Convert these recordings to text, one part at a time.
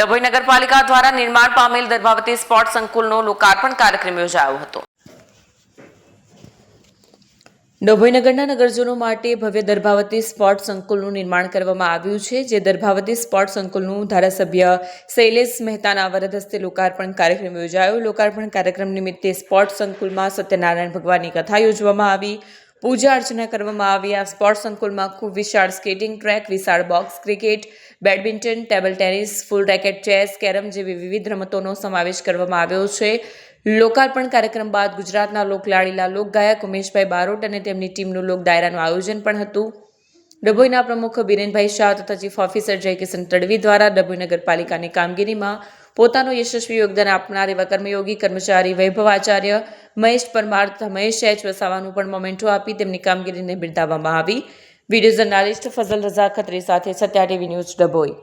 ડભોઈ નગરપાલિકા દ્વારા નિર્માણ પામેલ દર્ભાવતી સ્પોર્ટ સંકુલનો લોકાર્પણ કાર્યક્રમ યોજાયો હતો. ડભોઈ નગરના નગરજનો માટે ભવ્ય દર્ભાવતી સ્પોર્ટ સંકુલનું નિર્માણ કરવામાં આવ્યું છે, જે દર્ભાવતી સ્પોર્ટ સંકુલનું ધારાસભ્ય શૈલેષ મહેતાના વરદ હસ્તે લોકાર્પણ કાર્યક્રમ યોજાયો. લોકાર્પણ કાર્યક્રમ નિમિત્તે સ્પોર્ટ સંકુલમાં સત્યનારાયણ ભગવાનની કથા યોજવામાં આવી, પૂજા અર્ચના કરવામાં આવી. આ સ્પોર્ટ સંકુલમાં ખૂબ વિશાળ સ્કેટિંગ ટ્રેક, વિશાળ box cricket badminton, table tennis, ફૂલ રેકેટ ચેસ, કેરમ જેવી વિવિધ રમતોનો સમાવેશ કરવામાં આવ્યો છે. લોકાર્પણ કાર્યક્રમ બાદ ગુજરાતના લોકલાડીલા લોકગાયક ઉમેશભાઈ બારોટ અને તેમની ટીમનું લોક ડાયરાનું આયોજન પણ હતું. ડભોઈના પ્રમુખ બિરેનભાઈ શાહ તથા ચીફ ઓફિસર જયકિશન તડવી દ્વારા ડભોઈ નગરપાલિકાની કામગીરીમાં પોતાનું યશસ્વી યોગદાન આપનાર એવા કર્મયોગી કર્મચારી વૈભવ આચાર્ય, મહેશ પરમાર તથા મહેશ એચ વસાવાનું પણ મોમેન્ટો આપી તેમની કામગીરીને બિરદાવવામાં આવી. વીડિયો જર્નાલિસ્ટ ફઝલ રઝા ખત્રી સાથે સત્યા ટીવી ન્યૂઝ ડભોઈ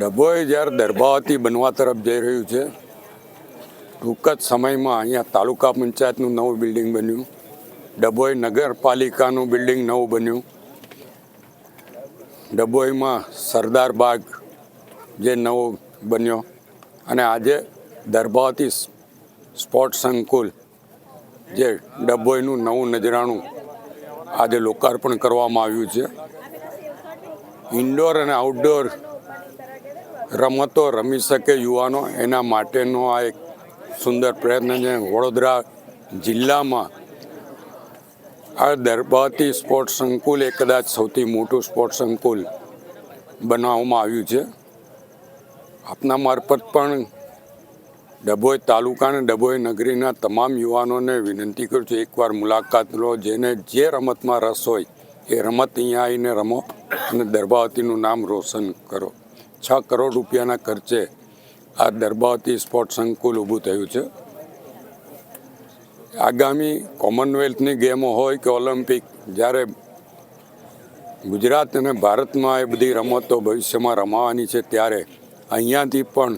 ડભોઈ જ્યારે દરબાવતી બનવા તરફ જઈ રહ્યું છે, ટૂંક જ સમયમાં અહીંયા તાલુકા પંચાયતનું નવું બિલ્ડિંગ બન્યું. ડભોઈ નગરપાલિકાનું બિલ્ડિંગ નવું બન્યું. ડભોઈમાં સરદાર બાગ જે નવો બન્યો અને આજે દરબાવતી સ્પોર્ટ્સ સંકુલ જે ડભોઈનું નવું નજરાણું આજે લોકાર્પણ કરવામાં આવ્યું છે. ઇન્ડોર અને આઉટડોર રમતો રમી શકે યુવાનો. એના માટેનો આ એક સુંદર પ્રયત્ન છે. વડોદરા જિલ્લામાં આ દરબાતી સ્પોર્ટ્સ સંકુલ એ કદાચ સૌથી મોટું સ્પોર્ટ્સ સંકુલ બનાવવામાં આવ્યું છે. આપના મારફત પણ ડભોઈ તાલુકા અને ડભોઈ નગરીના તમામ યુવાનોને વિનંતી કરું છું, એકવાર મુલાકાત લો, જેને જે રમતમાં રસ હોય એ રમત અહીંયા આવીને રમો અને દરબાવતીનું નામ રોશન કરો. છ કરોડ રૂપિયાના ખર્ચે આ દરબાવતી સ્પોર્ટ સંકુલ ઊભું થયું છે. આગામી કોમનવેલ્થની ગેમો હોય કે ઓલિમ્પિક, જ્યારે ગુજરાત અને ભારતમાં એ બધી રમતો ભવિષ્યમાં રમાવાની છે, ત્યારે અહીંયાથી પણ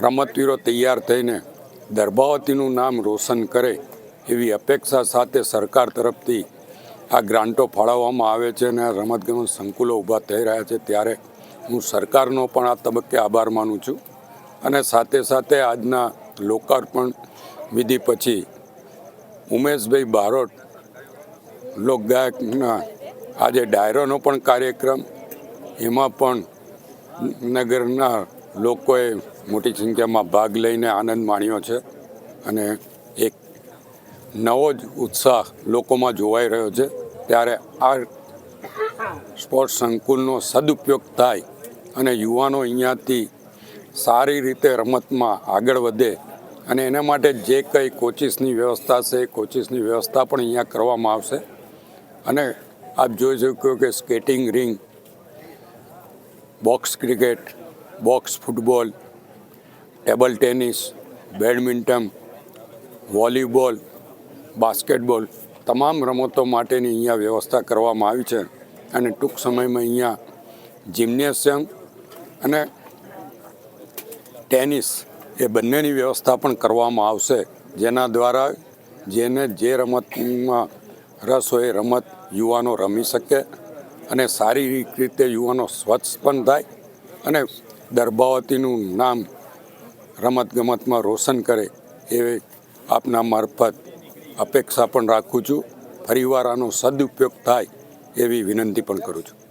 રમતવીરો તૈયાર થઈને દરબાવતીનું નામ રોશન કરે એવી અપેક્ષા સાથે સરકાર તરફથી આ ગ્રાન્ટો ફાળવવામાં આવે છે અને આ રમતગમત સંકુલો ઊભા થઈ રહ્યા છે. ત્યારે હું સરકારનો પણ આ તબક્કે આભાર માનું છું અને સાથે સાથે આજના લોકાર્પણ વિધિ પછી ઉમેશભાઈ બારોટ લોકગાયકના આજે ડાયરોનો પણ કાર્યક્રમ, એમાં પણ નગરના લોકોએ મોટી સંખ્યામાં ભાગ લઈને આનંદ માણ્યો છે અને એક નવો જ ઉત્સાહ લોકોમાં જોવાઈ રહ્યો છે. ત્યારે આ સ્પોર્ટ્સ સંકુલનો સદુપયોગ થાય અને યુવાનો અહીંયાથી સારી રીતે રમતમાં આગળ વધે અને એના માટે જે કંઈ કોચિસની વ્યવસ્થા છે એ કોચિસની વ્યવસ્થા પણ અહીંયા કરવામાં આવશે. અને આપ જોઈ શકો કે skating ring, box cricket, box football table tennis, badminton, volleyball, basketball તમામ રમતો માટેની અહીંયા વ્યવસ્થા કરવામાં આવી છે. અને ટૂંક સમયમાં અહીંયા જિમ્નેશિયમ અને ટેનિસ એ બંનેની વ્યવસ્થા પણ કરવામાં આવશે. જેના દ્વારા જેને જે રમતમાં રસ હોય રમત યુવાનો રમી શકે અને સારી રીતે યુવાનો સ્વચ્છ પણ થાય અને દર્ભાવતીનું નામ રમતગમતમાં રોશન કરે એ આપના મારફત અપેક્ષા પણ રાખું છું. ફરીવાર આનો સદુપયોગ થાય એવી વિનંતી પણ કરું છું.